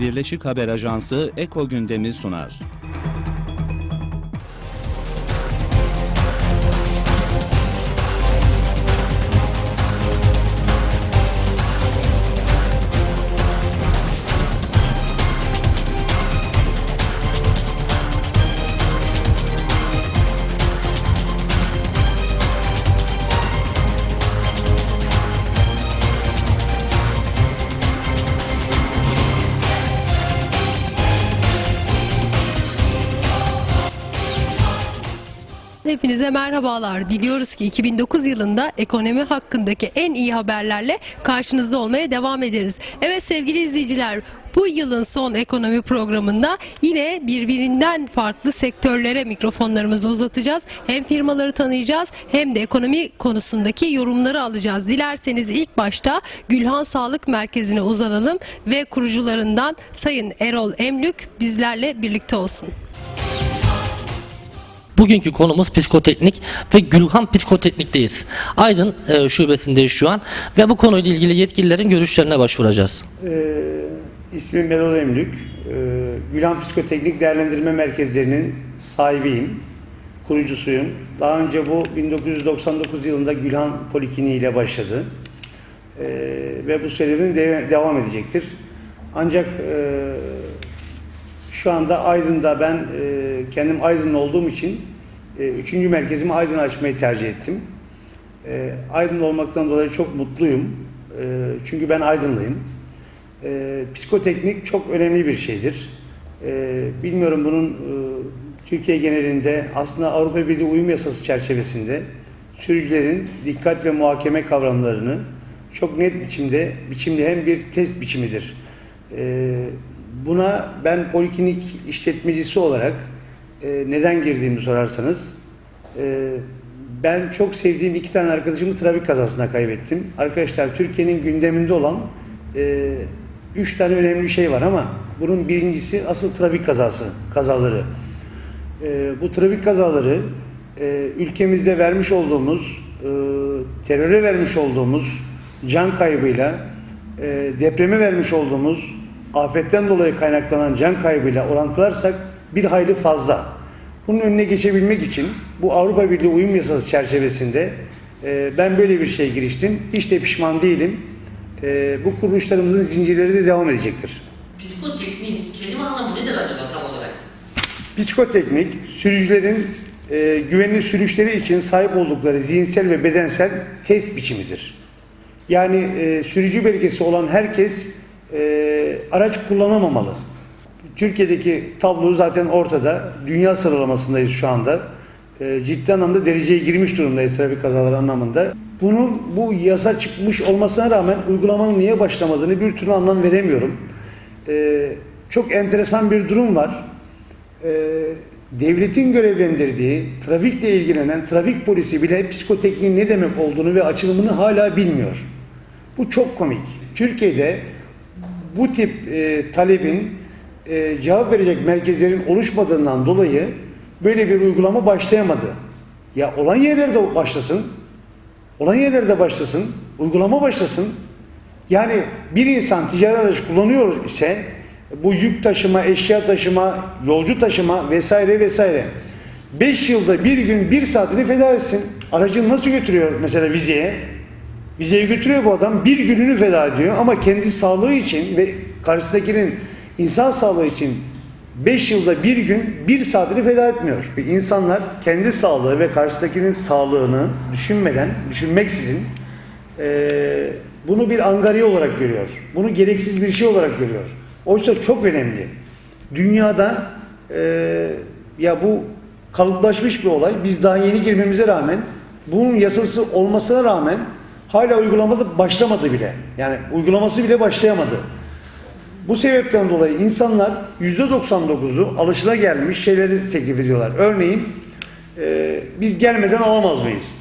Birleşik Haber Ajansı Eko Gündemi sunar. Hepinize merhabalar. Diliyoruz ki 2009 yılında ekonomi hakkındaki en iyi haberlerle karşınızda olmaya devam ederiz. Evet sevgili izleyiciler, bu yılın son ekonomi programında yine birbirinden farklı sektörlere mikrofonlarımızı uzatacağız. Hem firmaları tanıyacağız hem de ekonomi konusundaki yorumları alacağız. Dilerseniz ilk başta Gülhan Sağlık Merkezi'ne uzanalım ve kurucularından Sayın Erol Emlük bizlerle birlikte olsun. Bugünkü konumuz psikoteknik ve Gülhan Psikoteknik'teyiz. Aydın e, şubesindeyiz şu an ve bu konuyla ilgili yetkililerin görüşlerine başvuracağız. Ee, ismim Erol Emlük. Ee, Gülan Psikoteknik Değerlendirme Merkezlerinin sahibiyim. Kurucusuyum. Daha önce bu 1999 yılında Gülhan Polikliniği ile başladı. Ee, ve bu serüven de- devam edecektir. Ancak e, şu anda Aydın'da ben e, kendim Aydınlı olduğum için e, üçüncü merkezimi Aydın açmayı tercih ettim. E, Aydın olmaktan dolayı çok mutluyum. E, çünkü ben Aydınlıyım. E, psikoteknik çok önemli bir şeydir. E, bilmiyorum bunun e, Türkiye genelinde aslında Avrupa Birliği uyum yasası çerçevesinde sürücülerin dikkat ve muhakeme kavramlarını çok net biçimde biçimleyen bir test biçimidir. E, buna ben poliklinik işletmecisi olarak e, neden girdiğimi sorarsanız e, ben çok sevdiğim iki tane arkadaşımı trafik kazasında kaybettim. Arkadaşlar Türkiye'nin gündeminde olan e, üç tane önemli şey var ama bunun birincisi asıl trafik kazası, kazaları. E, bu trafik kazaları e, ülkemizde vermiş olduğumuz, e, teröre vermiş olduğumuz can kaybıyla, e, depreme vermiş olduğumuz afetten dolayı kaynaklanan can kaybıyla orantılarsak bir hayli fazla. Bunun önüne geçebilmek için bu Avrupa Birliği uyum yasası çerçevesinde e, ben böyle bir şey giriştim. Hiç de pişman değilim. E, bu kuruluşlarımızın zincirleri de devam edecektir. Psikotekniğin kelime anlamı nedir acaba tam olarak? Psikoteknik, sürücülerin e, güvenli sürüşleri için sahip oldukları zihinsel ve bedensel test biçimidir. Yani e, sürücü belgesi olan herkes e, araç kullanamamalı. Türkiye'deki tablo zaten ortada. Dünya sıralamasındayız şu anda. E, ciddi anlamda dereceye girmiş durumdayız trafik kazaları anlamında. Bunun bu yasa çıkmış olmasına rağmen uygulamanın niye başlamadığını bir türlü anlam veremiyorum. E, çok enteresan bir durum var e, devletin görevlendirdiği, trafikle ilgilenen trafik polisi bile psikotekniğin ne demek olduğunu ve açılımını hala bilmiyor. Bu çok komik. Türkiye'de bu tip e, talebin e, cevap verecek merkezlerin oluşmadığından dolayı böyle bir uygulama başlayamadı. Ya olan yerlerde başlasın, olan yerlerde başlasın, uygulama başlasın. Yani bir insan ticari araç kullanıyor ise bu yük taşıma, eşya taşıma, yolcu taşıma vesaire vesaire. 5 yılda bir gün bir saatini feda etsin. Aracını nasıl götürüyor mesela vizeye? Vizeye götürüyor bu adam bir gününü feda ediyor ama kendi sağlığı için ve karşısındakinin insan sağlığı için 5 yılda bir gün bir saatini feda etmiyor. İnsanlar kendi sağlığı ve karşısındakinin sağlığını düşünmeden, düşünmeksizin eee, bunu bir angarya olarak görüyor. Bunu gereksiz bir şey olarak görüyor. Oysa çok önemli. Dünyada eee, ya bu kalıplaşmış bir olay. Biz daha yeni girmemize rağmen bunun yasası olmasına rağmen hala uygulamada başlamadı bile. Yani uygulaması bile başlayamadı. Bu sebepten dolayı insanlar %99'u alışılagelmiş şeyleri teklif ediyorlar. Örneğin eee, biz gelmeden alamaz mıyız?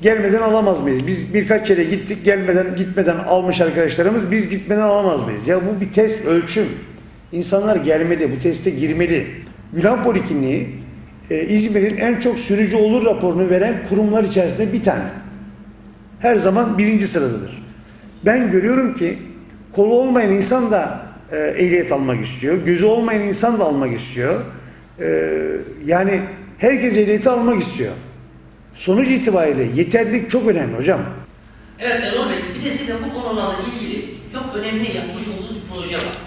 Gelmeden alamaz mıyız? Biz birkaç yere gittik, gelmeden gitmeden almış arkadaşlarımız, biz gitmeden alamaz mıyız? Ya bu bir test, ölçüm. İnsanlar gelmeli, bu teste girmeli. Gülen Polikliniği e, İzmir'in en çok sürücü olur raporunu veren kurumlar içerisinde bir tane. Her zaman birinci sıradadır. Ben görüyorum ki kolu olmayan insan da e, ehliyet almak istiyor. Gözü olmayan insan da almak istiyor. E, yani herkes ehliyeti almak istiyor. Sonuç itibariyle yeterlilik çok önemli hocam. Evet Erol Bey, bir de size bu konularla ilgili çok önemli yapmış olduğunuz bir proje var.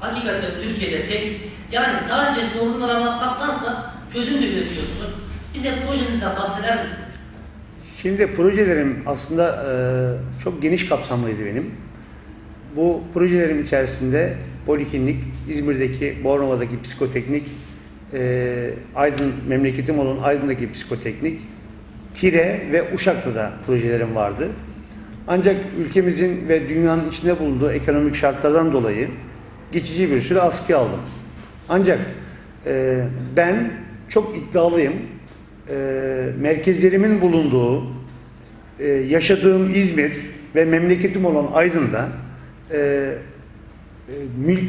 Hakikaten Türkiye'de tek, yani sadece sorunları anlatmaktansa çözüm de üretiyorsunuz. Bize projenizden bahseder misiniz? Şimdi projelerim aslında e, çok geniş kapsamlıydı benim. Bu projelerim içerisinde Poliklinik, İzmir'deki Bornova'daki psikoteknik, e, Aydın memleketim olan Aydın'daki psikoteknik, Tire ve Uşak'ta projelerim vardı. Ancak ülkemizin ve dünyanın içinde bulunduğu ekonomik şartlardan dolayı geçici bir süre askıya aldım. Ancak e, ben çok iddialıyım. E, merkezlerimin bulunduğu, e, yaşadığım İzmir ve memleketim olan Aydın'da e,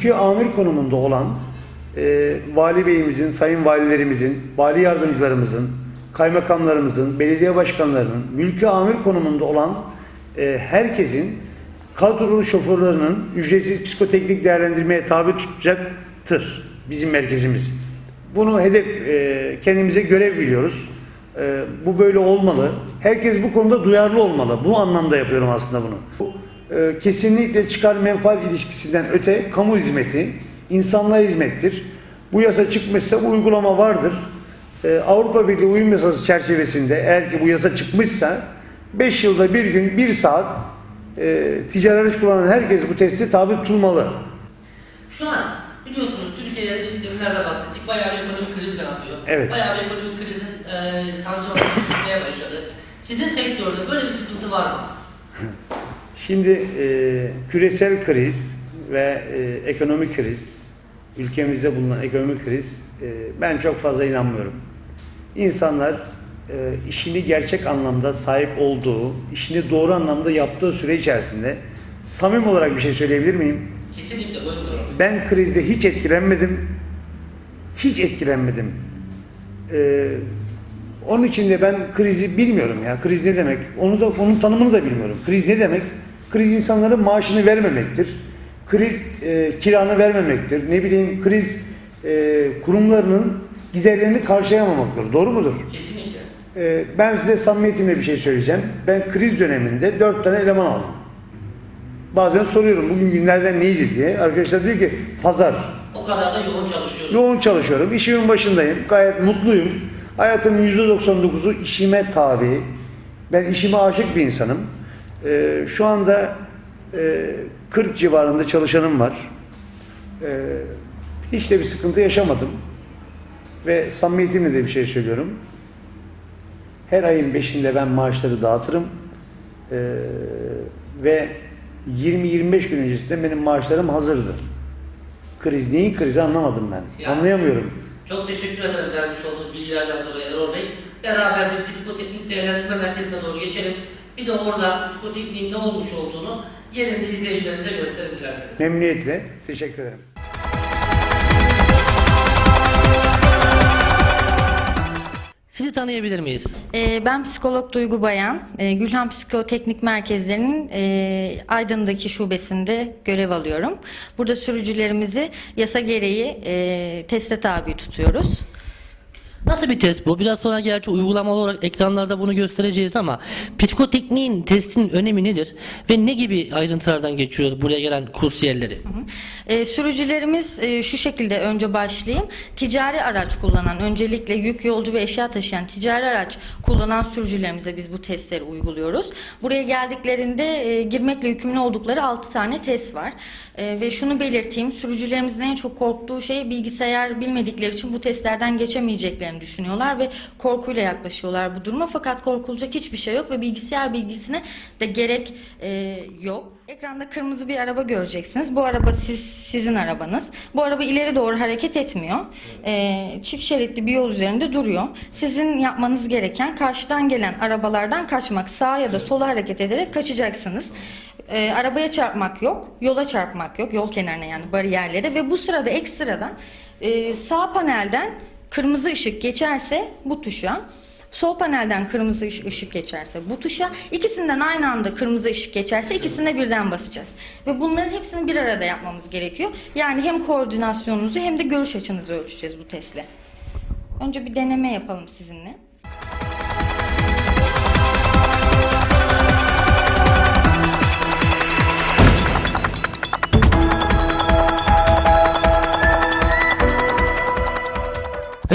e, amir konumunda olan e, vali beyimizin, sayın valilerimizin, vali yardımcılarımızın, kaymakamlarımızın, belediye başkanlarının mülki amir konumunda olan e, herkesin kadrolu şoförlerinin ücretsiz psikoteknik değerlendirmeye tabi tutacaktır bizim merkezimiz. Bunu hedef e, kendimize görev biliyoruz. E, bu böyle olmalı. Herkes bu konuda duyarlı olmalı. Bu anlamda yapıyorum aslında bunu. E, kesinlikle çıkar menfaat ilişkisinden öte kamu hizmeti, insanlığa hizmettir. Bu yasa çıkmışsa bu uygulama vardır. E, Avrupa Birliği uyum yasası çerçevesinde eğer ki bu yasa çıkmışsa 5 yılda bir gün 1 saat e, ticari araç kullanan herkes bu testi tabi tutulmalı. Şu an biliyorsunuz Türkiye'de deminlerde bahsettik. Bayağı bir ekonomik kriz yansıyor. Evet. Bayağı bir ekonomik krizin e, sancıları hissetmeye başladı. Sizin sektörde böyle bir sıkıntı var mı? Şimdi e, küresel kriz ve e, ekonomik kriz, ülkemizde bulunan ekonomik kriz, e, ben çok fazla inanmıyorum. İnsanlar e, işini gerçek anlamda sahip olduğu, işini doğru anlamda yaptığı süre içerisinde samim olarak bir şey söyleyebilir miyim? Kesinlikle buyurun. Ben krizde hiç etkilenmedim. Hiç etkilenmedim. Ee, onun için de ben krizi bilmiyorum ya. Kriz ne demek? Onu da onun tanımını da bilmiyorum. Kriz ne demek? Kriz insanların maaşını vermemektir. Kriz e, kiranı vermemektir. Ne bileyim kriz e, kurumlarının giderlerini karşılayamamaktır. Doğru mudur? Kesinlikle. Ee, ben size samimiyetimle bir şey söyleyeceğim. Ben kriz döneminde dört tane eleman aldım. Bazen soruyorum bugün günlerden neydi diye. Arkadaşlar diyor ki pazar. O kadar da yoğun çalışıyorum. Yoğun çalışıyorum. işimin başındayım. Gayet mutluyum. Hayatımın %99'u işime tabi. Ben işime aşık bir insanım. Ee, şu anda e, 40 civarında çalışanım var. Ee, hiç de bir sıkıntı yaşamadım. Ve samimiyetimle de bir şey söylüyorum. Her ayın 5'inde ben maaşları dağıtırım. Ee, ve 20-25 gün öncesinde benim maaşlarım hazırdı. Kriz neyin krizi anlamadım ben. Ya. Anlayamıyorum. Çok teşekkür ederim vermiş olduğunuz bilgilerden dolayı Erol Bey. Beraber de psikoteknik değerlendirme merkezine doğru geçelim. Bir de orada psikotekniğin ne olmuş olduğunu yerinde izleyicilerimize gösterin dilerseniz. Memnuniyetle. Teşekkür ederim. Sizi tanıyabilir miyiz? Ee, Ben psikolog Duygu Bayan, Ee, Gülhan Psikoteknik Merkezlerinin e, Aydın'daki şubesinde görev alıyorum. Burada sürücülerimizi yasa gereği e, teste tabi tutuyoruz. Nasıl bir test bu? Biraz sonra gerçi uygulamalı olarak ekranlarda bunu göstereceğiz ama psikotekniğin testinin önemi nedir? Ve ne gibi ayrıntılardan geçiyoruz buraya gelen kursiyerleri? E, sürücülerimiz e, şu şekilde önce başlayayım. Ticari araç kullanan, öncelikle yük, yolcu ve eşya taşıyan ticari araç kullanan sürücülerimize biz bu testleri uyguluyoruz. Buraya geldiklerinde e, girmekle yükümlü oldukları 6 tane test var. E, ve şunu belirteyim, sürücülerimizin en çok korktuğu şey bilgisayar bilmedikleri için bu testlerden geçemeyeceklerini düşünüyorlar ve korkuyla yaklaşıyorlar bu duruma. Fakat korkulacak hiçbir şey yok ve bilgisayar bilgisine de gerek e, yok. Ekranda kırmızı bir araba göreceksiniz. Bu araba siz, sizin arabanız. Bu araba ileri doğru hareket etmiyor. Ee, çift şeritli bir yol üzerinde duruyor. Sizin yapmanız gereken karşıdan gelen arabalardan kaçmak. Sağa ya da sola hareket ederek kaçacaksınız. Ee, arabaya çarpmak yok, yola çarpmak yok, yol kenarına yani bariyerlere ve bu sırada ekstradan e, sağ panelden kırmızı ışık geçerse bu tuşa Sol panelden kırmızı ış- ışık geçerse bu tuşa, ikisinden aynı anda kırmızı ışık geçerse ikisine birden basacağız. Ve bunların hepsini bir arada yapmamız gerekiyor. Yani hem koordinasyonunuzu hem de görüş açınızı ölçeceğiz bu testle. Önce bir deneme yapalım sizinle.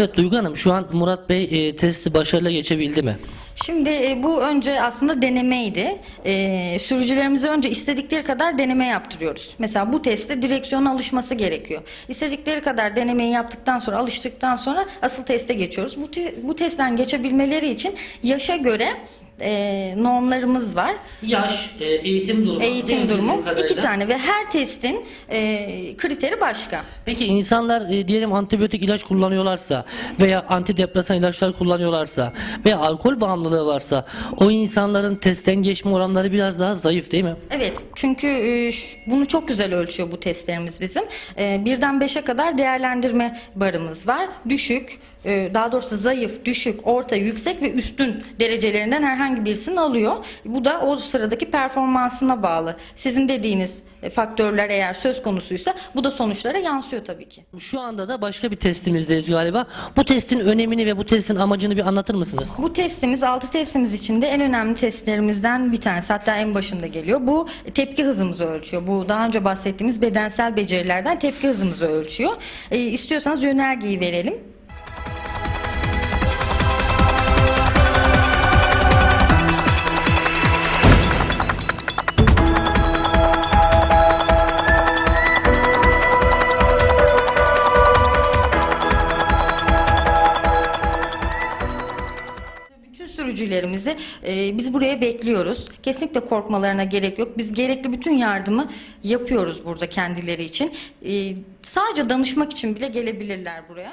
Evet Duygu Hanım şu an Murat Bey e, testi başarıyla geçebildi mi? Şimdi e, bu önce aslında denemeydi. E, sürücülerimize önce istedikleri kadar deneme yaptırıyoruz. Mesela bu testte direksiyona alışması gerekiyor. İstedikleri kadar denemeyi yaptıktan sonra alıştıktan sonra asıl teste geçiyoruz. Bu, te- bu testten geçebilmeleri için yaşa göre e, normlarımız var. Yaş, e, eğitim durumu. Eğitim durumu kadarıyla? iki tane ve her testin e, kriteri başka. Peki insanlar e, diyelim antibiyotik ilaç kullanıyorlarsa veya antidepresan ilaçlar kullanıyorlarsa veya alkol bağımlılığı varsa o insanların testten geçme oranları biraz daha zayıf değil mi? Evet çünkü e, ş- bunu çok güzel ölçüyor bu testlerimiz bizim. E, Birden beşe kadar değerlendirme barımız var. Düşük, daha doğrusu zayıf, düşük, orta, yüksek ve üstün derecelerinden herhangi birisini alıyor. Bu da o sıradaki performansına bağlı. Sizin dediğiniz e, faktörler eğer söz konusuysa bu da sonuçlara yansıyor tabii ki. Şu anda da başka bir testimizdeyiz galiba. Bu testin önemini ve bu testin amacını bir anlatır mısınız? Bu testimiz 6 testimiz içinde en önemli testlerimizden bir tanesi hatta en başında geliyor. Bu tepki hızımızı ölçüyor. Bu daha önce bahsettiğimiz bedensel becerilerden tepki hızımızı ölçüyor. E, istiyorsanız yönergeyi verelim. Sürücülerimizi e, biz buraya bekliyoruz. Kesinlikle korkmalarına gerek yok. Biz gerekli bütün yardımı yapıyoruz burada kendileri için. E, sadece danışmak için bile gelebilirler buraya.